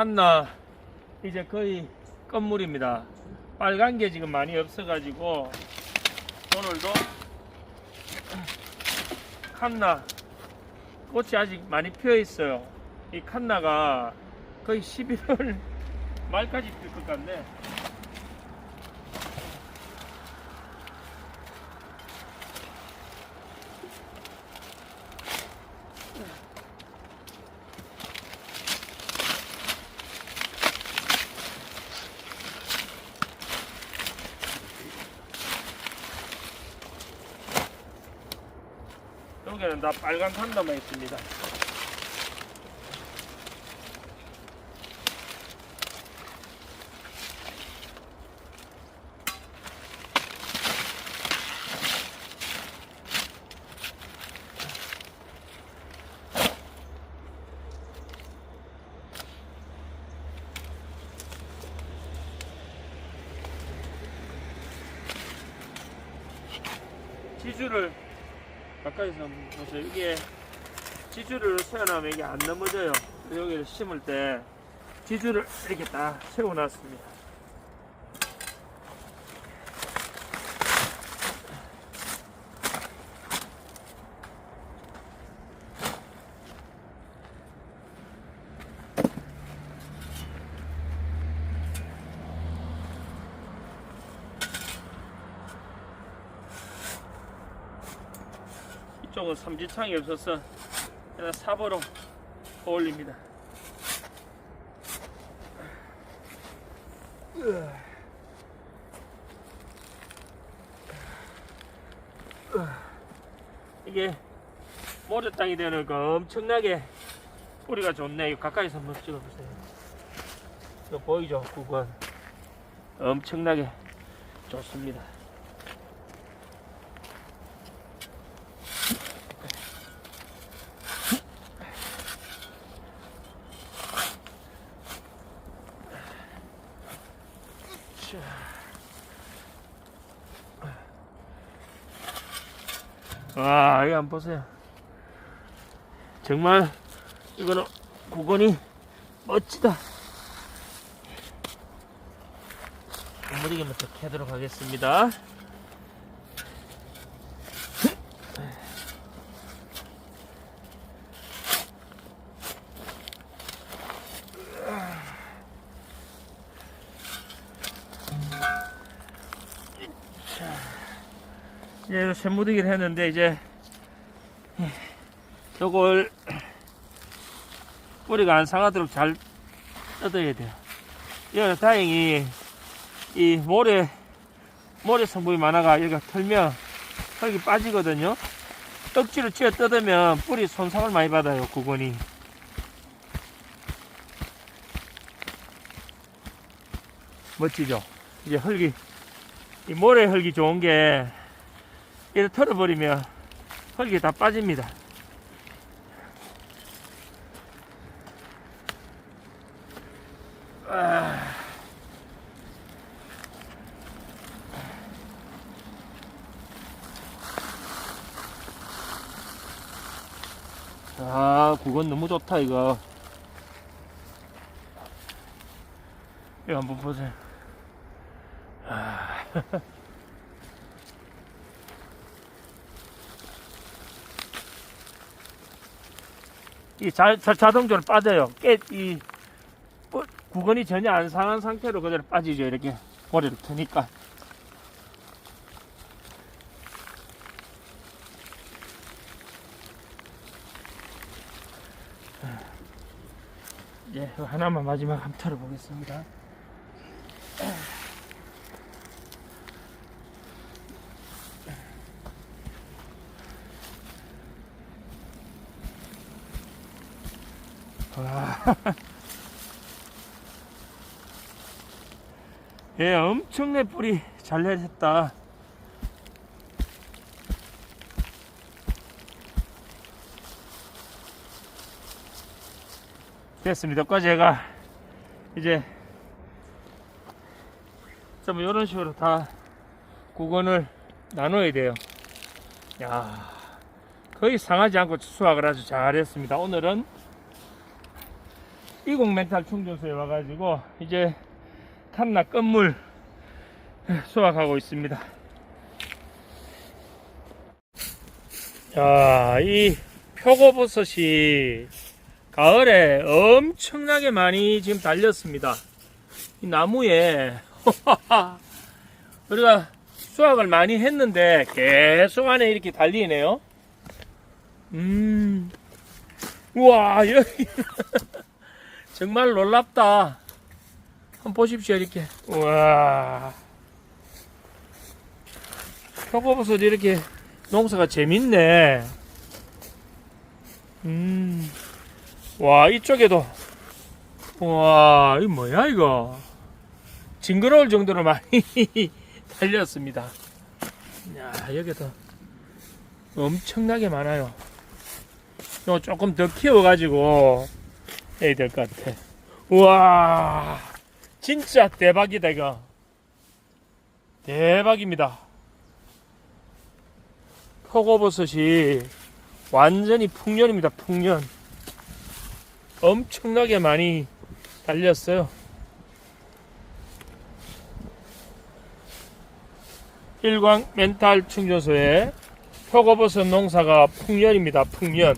칸나 이제 거의 끝물입니다. 빨간 게 지금 많이 없어 가지고 오늘도 칸나 꽃이 아직 많이 피어 있어요. 이 칸나가 거의 11월 말까지 필 것 같네. 여기는 다 빨간 칸나만 있습니다. 지주를 가까이서 한번 보세요. 이게 지주를 세워놓으면 이게 안 넘어져요. 여기를 심을 때 지주를 이렇게 딱 세워놨습니다. 쪽은 삼지창이 없어서 그냥 삽으로 올립니다. 이게 모래 땅이 되니까 엄청나게 뿌리가 좋네. 이거 가까이서 한번 찍어보세요. 이거 보이죠? 구간 엄청나게 좋습니다. 와, 이거 한번 보세요. 정말 이거는 구건이 멋지다. 무리게 먼저 캐도록 하겠습니다. 이제 샘무디기를 했는데 이제 요걸 뿌리가 안 상하도록 잘 뜯어야 돼요. 이거 다행히 이 모래 모래 성분이 많아가 여기가 털면 흙이 빠지거든요. 억지로 쥐어 뜯으면 뿌리 손상을 많이 받아요. 구건이. 멋지죠? 이제 흙이 이 모래 흙이 좋은 게 이렇게 털어버리면 흙이 다 빠집니다. 아. 아, 그건 너무 좋다, 이거. 이거 한번 보세요. 아. 이 자, 자, 자동적으로 빠져요. 깨, 이, 뿌- 구건이 전혀 안 상한 상태로 그대로 빠지죠. 이렇게 모래를 트니까. 이거 하나만 마지막 한번 털어보겠습니다. 예, 엄청내 뿌리 잘 내렸다. 됐습니다. 과제가 이제 좀 이런 식으로 다 구건을 나눠야 돼요. 야, 거의 상하지 않고 수확을 아주 잘했습니다. 오늘은 이공 멘탈 충전소에 와가지고 이제 탐락 건물 수확하고 있습니다. 자, 이 표고버섯이 가을에 엄청나게 많이 지금 달렸습니다. 이 나무에 우리가 수확을 많이 했는데 계속 안에 이렇게 달리네요. 음, 우와 여기 정말 놀랍다. 한번 보십시오 이렇게. 우와, 표고버섯 이렇게 농사가 재밌네. 음, 와 이쪽에도 와, 이 뭐야 이거? 징그러울 정도로 많이 달렸습니다. 야, 여기도 엄청나게 많아요. 이거 조금 더 키워가지고 해야 될 것 같아. 우와, 진짜 대박이다 이거. 대박입니다. 표고버섯이 완전히 풍년입니다. 풍년. 엄청나게 많이 달렸어요. 일광 멘탈 충전소에 표고버섯 농사가 풍년입니다. 풍년.